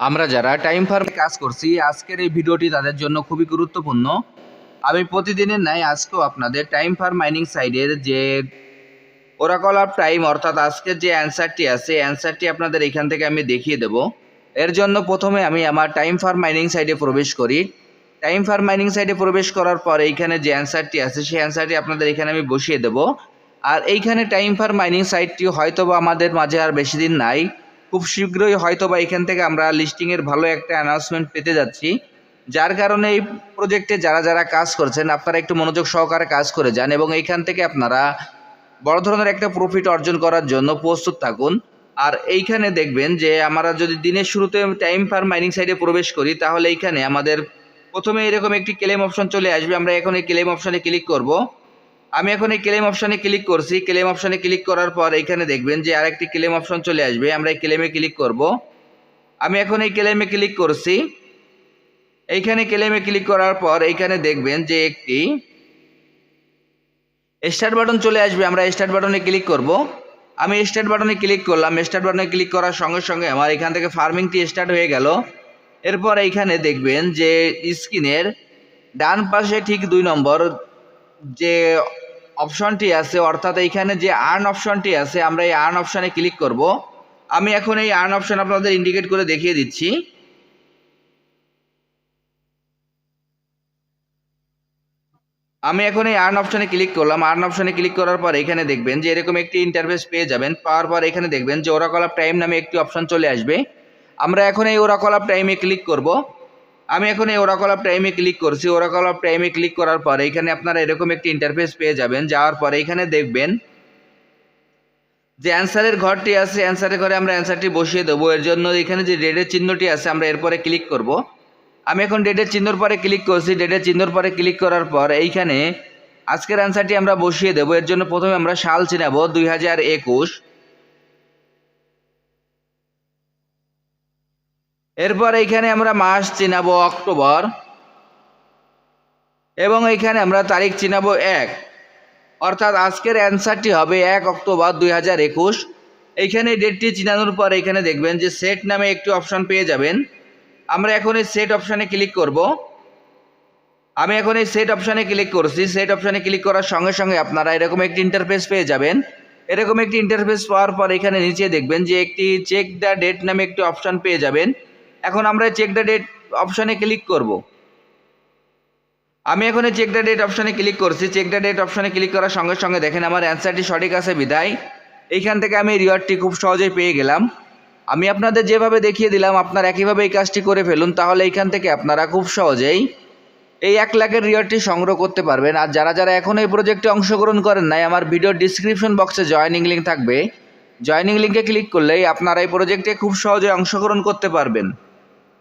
আমরা যারা টাইম ফার্মে কাজ করছি, আজকের এই ভিডিওটি তাদের জন্য খুবই গুরুত্বপূর্ণ। আমি প্রতিদিনের ন্যায় আজকেও আপনাদের টাইম ফার্ম মাইনিং সাইডের যে ওরাকল অফ টাইম অর্থাৎ আজকের যে অ্যান্সারটি আছে অ্যান্সারটি আপনাদের এখান থেকে আমি দেখিয়ে দেব। এর জন্য প্রথমে আমি আমার টাইম ফার্ম মাইনিং সাইডে প্রবেশ করি। টাইম ফার্ম মাইনিং সাইডে প্রবেশ করার পর এইখানে যে অ্যান্সারটি আছে, সেই অ্যান্সারটি আপনাদের এখানে আমি বসিয়ে দেব। আর এইখানে টাইম ফার্ম মাইনিং সাইটটি হয়তো বা আমাদের মাঝে আর বেশি দিন নাই। খুব শীঘ্রই হয়তো বা এখান থেকে আমরা লিস্টিংয়ের ভালো একটা অ্যানাউন্সমেন্ট পেতে যাচ্ছি। যার কারণে এই প্রজেক্টে যারা যারা কাজ করছেন, আপনারা একটু মনোযোগ সহকারে কাজ করে যান এবং এইখান থেকে আপনারা বড় ধরনের একটা প্রফিট অর্জন করার জন্য প্রস্তুত থাকুন। আর এইখানে দেখবেন যে, আমরা যদি দিনের শুরুতে টাইম ফার্ম মাইনিং সাইডে প্রবেশ করি, তাহলে এইখানে আমাদের প্রথমে এরকম একটি ক্লেম অপশন চলে আসবে। আমরা এখন এই ক্লেম অপশনে ক্লিক করব। আমি এখন এই ক্লেম অপশনে ক্লিক করছি। ক্লেম অপশানে ক্লিক করার পর এইখানে দেখবেন যে আরেকটি ক্লেম অপশন চলে আসবে। আমরা এই ক্লেমে ক্লিক করব। আমি এখন এই ক্লেমে ক্লিক করছি। এইখানে ক্লেমে ক্লিক করার পর এইখানে দেখবেন যে একটি স্টার্ট বাটন চলে আসবে। আমরা স্টার্ট বাটনে ক্লিক করব। আমি স্টার্ট বাটনে ক্লিক করলাম। স্টার্ট বাটনে ক্লিক করার সঙ্গে সঙ্গে আমার এখান থেকে ফার্মিংটি স্টার্ট হয়ে গেল। এরপর এইখানে দেখবেন যে স্ক্রিনের ডান পাশে ঠিক দুই নম্বর যে অপশনটি আছে, অর্থাৎ এইখানে যে আর্ন অপশনটি আছে, আমরা এই আর্ন অপশনে ক্লিক করব। আমি এখন এই আর্ন অপশন আপনাদের ইন্ডিকেট করে দেখিয়ে দিচ্ছি। আমি এখন এই আর্ন অপশনে ক্লিক করলাম। আর্ন অপশনে ক্লিক করার পর এখানে দেখবেন যে এরকম একটি ইন্টারফেস পেয়ে যাবেন। পাওয়ার পর এখানে দেখবেন যে ওরাকল অফ টাইম নামে একটি অপশন চলে আসবে। আমরা এখন এই ওরাকল অফ টাইমে ক্লিক করব। আমি এখন এই ওরাকল অফ টাইমে ক্লিক করছি। ওরাকল অফ টাইমে ক্লিক করার পর এখানে আপনারা এরকম একটি ইন্টারফেস পেয়ে যাবেন। যাওয়ার পর এখানে দেখবেন যে অ্যান্সারের ঘরটি আছে। অ্যান্সারের ঘরে আমরা অ্যান্সারটি বসিয়ে দেবো। এর জন্য এখানে যে রেডের চিহ্নটি আছে আমরা এরপরে ক্লিক করব। আমি এখন ডেটের চিহ্নর পরে ক্লিক করছি। ডেটের চিহ্নর পরে ক্লিক করার পর এইখানে আজকের অ্যান্সারটি আমরা বসিয়ে দেবো। এর জন্য প্রথমে আমরা সাল চিনাবো। দুই হাজার একুশ। এরপর এইখানে আমরা মাস চিনাবো অক্টোবর, এবং এইখানে আমরা তারিখ চিনাবো এক। অর্থাৎ আজকের অ্যান্সারটি হবে এক অক্টোবর দুই হাজার একুশ। এইখানে ডেটটি চিনানোর পর এখানে দেখবেন যে সেট নামে একটি অপশন পেয়ে যাবেন। আমরা এখন এই সেট অপশানে ক্লিক করব। আমি এখন এই সেট অপশানে ক্লিক করছি। সেট অপশানে ক্লিক করার সঙ্গে সঙ্গে আপনারা এরকম একটি ইন্টারফেস পেয়ে যাবেন। এরকম একটি ইন্টারফেস পাওয়ার পর এখানে নিচে দেখবেন যে একটি চেক দ্য ডেট নামে একটি অপশান পেয়ে যাবেন। এখন আমরা চেক দ্য ডেট অপশানে ক্লিক করব। আমি এখন চেক দ্য ডেট অপশানে ক্লিক করছি। চেক দ্য ডেট অপশানে ক্লিক করার সঙ্গে সঙ্গে দেখেন আমার অ্যান্সারটি সঠিক আছে বিদায় এইখান থেকে আমি রিওয়ার্ডটি খুব সহজেই পেয়ে গেলাম। আমি আপনাদের যেভাবে দেখিয়ে দিলাম, আপনারা একইভাবে এই কাজটি করে ফেলুন, তাহলে এইখান থেকে আপনারা খুব সহজেই এই এক লাখের রিওয়ার্ডটি সংগ্রহ করতে পারবেন। আর যারা যারা এখন এই প্রজেক্টে অংশগ্রহণ করেন নাই, আমার ভিডিওর ডিসক্রিপশন বক্সে জয়নিং লিঙ্ক থাকবে। জয়নিং লিঙ্কে ক্লিক করলেই আপনারা এই প্রজেক্টে খুব সহজে অংশগ্রহণ করতে পারবেন।